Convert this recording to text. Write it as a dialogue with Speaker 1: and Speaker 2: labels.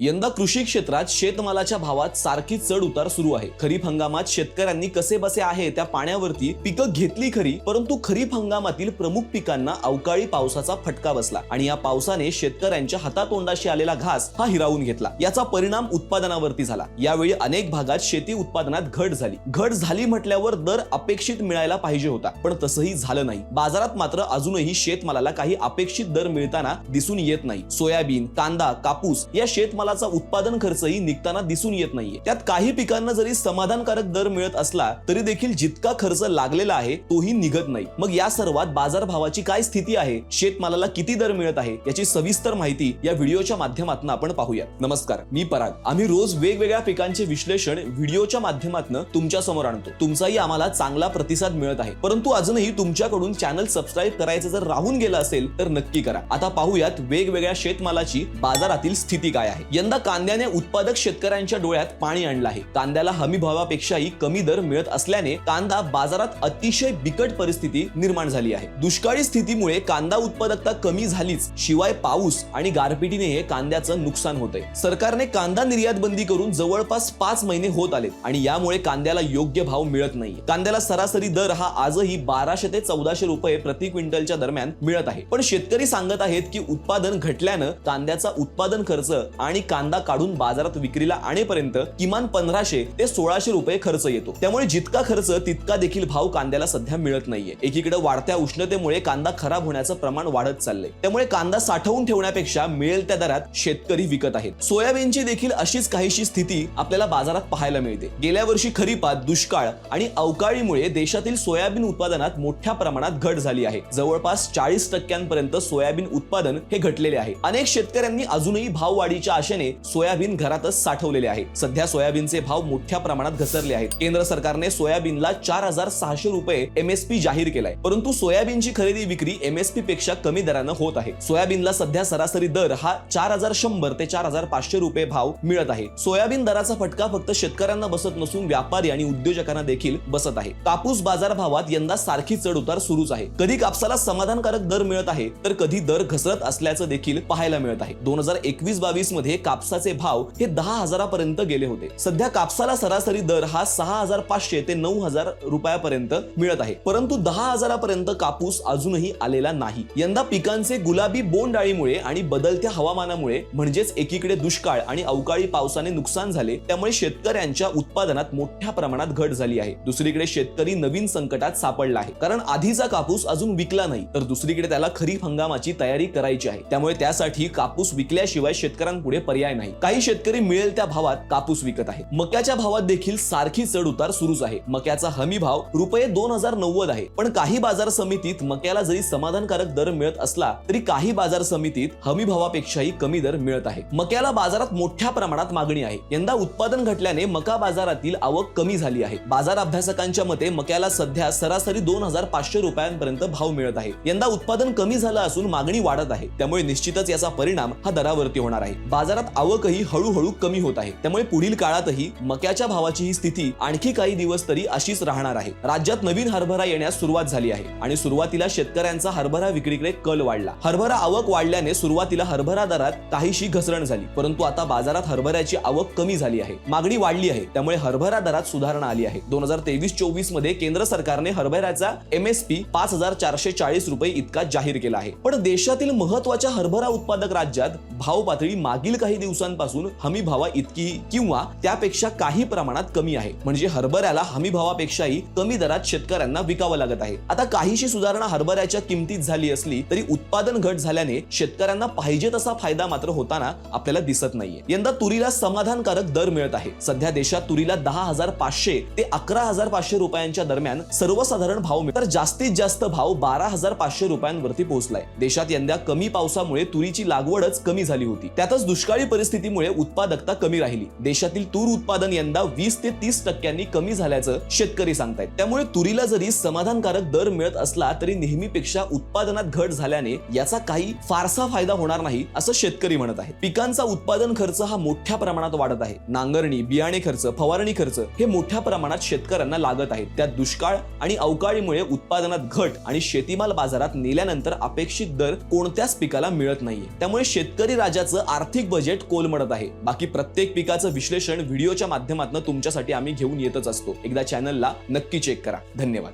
Speaker 1: यंदा कृषी क्षेत्रात शेतमालाच्या भावात सारखी चढ उतार सुरू आहे. खरीप हंगामात शेतकऱ्यांनी कसे बसे आहे त्या पाण्यावरती पिकं घेतली खरी परंतु खरीप हंगामातील प्रमुख पिकांना अवकाळी पावसाचा फटका बसला आणि या पावसाने शेतकऱ्यांच्या हातातोंडाशी आलेला घास हा हिरावून घेतला. याचा परिणाम उत्पादनावरती झाला. यावेळी अनेक भागात शेती उत्पादनात घट झाली. घट झाली म्हटल्यावर दर अपेक्षित मिळायला पाहिजे होता पण तसंही झालं नाही. बाजारात मात्र अजूनही शेतमालाला काही अपेक्षित दर मिळताना दिसून येत नाही. सोयाबीन कांदा कापूस या शेतमाला शेतमालाचा उत्पादन खर्चही निघताना दिसून येत नाहीये. त्यात काही पिकांना जरी समाधानकारक दर मिळत असला तरी देखील जितका खर्च लागलेला आहे तोही निघत नाही. मग या सर्वात बाजारभावाची काय स्थिती आहे? शेतमालाला किती दर मिळत आहे? याची सविस्तर माहिती या व्हिडिओच्या माध्यमातून आपण पाहूया नमस्कार मी पराग. आम्ही रोज वेगवेगळ्या पिकांचे विश्लेषण व्हिडिओच्या माध्यमातून तुमच्यासमोर आणतो. तुमचाही आम्हाला चांगला प्रतिसाद मिळत आहे. परंतु अजूनही तुमच्याकडून चॅनल सबस्क्राईब करायचं जर राहून गेलं असेल तर नक्की करा. आता पाहूयात वेगवेगळ्या शेतमालाची बाजारातील स्थिती काय आहे. यंदा कांद्याने उत्पादक शेतकऱ्यांच्या डोळ्यात पाणी आणलं आहे. कांद्याला हमी भावापेक्षाही कमी दर मिळत असल्याने कांदा बाजारात अतिशय बिकट परिस्थिती निर्माण झाली आहे. दुष्काळी स्थितीमुळे कांदा उत्पादकता कमी झालीच शिवाय पाऊस आणि गारपिटीने हे कांद्याचं नुकसान होतंय. सरकारने कांदा निर्यात बंदी करून जवळपास पाच महिने होत आलेत आणि यामुळे कांद्याला योग्य भाव मिळत नाही कांद्याला सरासरी दर हा आजही बाराशे ते चौदाशे रुपये प्रति क्विंटलच्या दरम्यान मिळत आहे. पण शेतकरी सांगत आहेत की उत्पादन घटल्यानं कांद्याचा उत्पादन खर्च आणि कांदा काढून बाजारात विक्रीला आणेपर्यंत किमान पंधराशे ते सोळाशे रुपये खर्च येतो. त्यामुळे जितका खर्च तितका देखील भाव कांद्याला सध्या मिळत नाहीये. एकीकडे वाढत्या उष्णतेमुळे कांदा खराब होण्याचं प्रमाण वाढत चाललंय. त्यामुळे कांदा साठवून ठेवण्यापेक्षा मिळेल त्या दरात शेतकरी विकत आहेत. सोयाबीनची देखील अशीच काहीशी स्थिती आपल्याला बाजारात पाहायला मिळते. गेल्या वर्षी खरीपात दुष्काळ आणि अवकाळीमुळे देशातील सोयाबीन उत्पादनात मोठ्या प्रमाणात घट झाली आहे. जवळपास चाळीस टक्क्यांपर्यंत सोयाबीन उत्पादन हे घटलेले आहे. अनेक शेतकऱ्यांनी अजूनही भाववाढीच्या आशेने आशेने सोयाबीन घरातच साठवलेले आहे. सध्या सोयाबीनचे भाव मोठ्या प्रमाणात घसरले आहेत. केंद्र सरकारने सोयाबीनला चार हजार सहाशे रुपये एमएसपी जाहीर केलाय. परंतु सोयाबीनची खरेदी विक्री एमएसपी पेक्षा कमी दरानं होत आहे. सोयाबीनला सध्या सरासरी दर हा चार हजार शंभर ते चार हजार पाचशे रुपये भाव मिळत आहे. सोयाबीन दराचा फटका फक्त शेतकऱ्यांना बसत नसून व्यापारी आणि उद्योजकांना देखील बसत आहे. कापूस बाजार भावात यंदा सारखी चढ उतार सुरूच आहे. कधी कापसाला समाधानकारक दर मिळत आहे तर कधी दर घसरत असल्याचं देखील पाहायला मिळत आहे. दोन हजार एकवीस बावीसमध्ये कापसाचे भाव हे दहा हजारापर्यंत गेले होते. सध्या कापसाला सरासरी दर हा सहा हजार पाचशे ते नऊ हजार रुपयापर्यंत मिळत आहे. परंतु दहा हजारापर्यंत कापूस अजूनही आलेला नाही. यंदा पिकांचे गुलाबी बोंडआळीमुळे आणि बदलत्या हवामानामुळे म्हणजेच एकीकडे दुष्काळ आणि अवकाळी पावसाने नुकसान झाले त्यामुळे शेतकऱ्यांच्या उत्पादनात मोठ्या प्रमाणात घट झाली आहे. दुसरीकडे शेतकरी नवीन संकटात सापडला आहे. कारण आधीचा कापूस अजून विकला नाही तर दुसरीकडे त्याला खरीप हंगामाची तयारी करायची आहे. त्यामुळे त्यासाठी कापूस विकल्याशिवाय शेतकऱ्यांपुढे पर्याय नाही. काही शेतकरी मिळेल त्या भावात कापूस विकत आहे. मक्याच्या भावात देखील सारखी चढ उतार सुरूच आहे. मक्याचा हमी भाव रुपये दोन हजार नव्वद आहे. पण काही बाजार समितीत मक्याला जरी समाधानकारक दर मिळत असला तरी काही बाजार समितीत हमी भावापेक्षाही कमी दर मिळत आहे. मक्याला बाजारात मोठ्या प्रमाणात मागणी आहे. यंदा उत्पादन घटल्याने मका बाजारातील आवक कमी झाली आहे. बाजार अभ्यासकांच्या मते मक्याला सध्या सरासरी दोन हजार पाचशे रुपयांपर्यंत भाव मिळत आहे. यंदा उत्पादन कमी झालं असून मागणी वाढत आहे. त्यामुळे निश्चितच याचा परिणाम हा दरावरती होणार आहे. बाजार बाजारात आवकही हळूहळू कमी होत आहे. त्यामुळे पुढील काळातही मक्याच्या भावाची ही स्थिती आणखी काही दिवस तरी अशीच राहणार आहे. राज्यात नवीन हरभरा येण्यास सुरुवात झाली आहे आणि सुरुवातीला शेतकऱ्यांचा हरभरा विक्रीकडे कल वाढला. हरभरा आवक वाढल्याने सुरुवातीला हरभरा दरात काहीशी घसरण झाली परंतु आता बाजारात हरभऱ्याची आवक कमी झाली आहे. मागणी वाढली आहे त्यामुळे हरभरा दरात सुधारणा आली आहे. दोन हजार तेवीस चोवीसमध्ये केंद्र सरकारने हरभऱ्याचा एमएसपी पाच हजार चारशे चाळीस रुपये इतका जाहीर केला आहे. पण देशातील महत्त्वाच्या हरभरा उत्पादक राज्यात भाव पातळी मागील काही दिवसांपासून हमी भावा इतकी किंवा त्यापेक्षा काही प्रमाणात कमी आहे. म्हणजे हरभऱ्याला हमी भावापेक्षाही कमी दरात शेतकऱ्यांना विकावं लागत आहे. आता काहीशी सुधारणा हरभऱ्याच्या किमतीत झाली असली तरी उत्पादन घट झाल्याने शेतकऱ्यांना पाहिजे तसा फायदा मात्र होताना आपल्याला दिसत नाहीये. यंदा तुरीला समाधानकारक दर मिळत आहे. सध्या देशात तुरीला दहा हजार पाचशे ते अकरा हजार पाचशे रुपयांच्या दरम्यान सर्वसाधारण भाव मिळतो. तर जास्तीत जास्त भाव बारा हजार पाचशे रुपयांवरती पोहोचलाय. देशात यंदा कमी पावसामुळे तुरीची लागवडच कमी झाली होती. त्यातच दुष्काळ दुष्काळी परिस्थितीमुळे उत्पादकता कमी राहिली. देशातील तूर उत्पादन यंदा वीस ते तीस टक्क्यांनी कमी झाल्याचं शेतकरी सांगतायत. त्यामुळे तुरीला जरी समाधानकारक दर मिळत असला तरी नेहमीपेक्षा उत्पादनात घट झाल्याने याचा काही फारसा फायदा होणार नाही असं शेतकरी म्हणत आहे पिकांचा उत्पादन खर्च हा मोठ्या प्रमाणात वाढत आहे. नांगरणी बियाणे खर्च फवारणी खर्च हे मोठ्या प्रमाणात शेतकऱ्यांना लागत आहेत. त्यात दुष्काळ आणि अवकाळीमुळे उत्पादनात घट आणि शेतीमाल बाजारात नेल्यानंतर अपेक्षित दर कोणत्याच पिकाला मिळत नाहीये. त्यामुळे शेतकरी राजाचं आर्थिक बजेट बजेट कोलमडत आहे. बाकी प्रत्येक पिकाचं विश्लेषण व्हिडिओच्या माध्यमातून तुमच्यासाठी आम्ही घेऊन येतच असतो. एकदा चॅनलला नक्की चेक करा. धन्यवाद.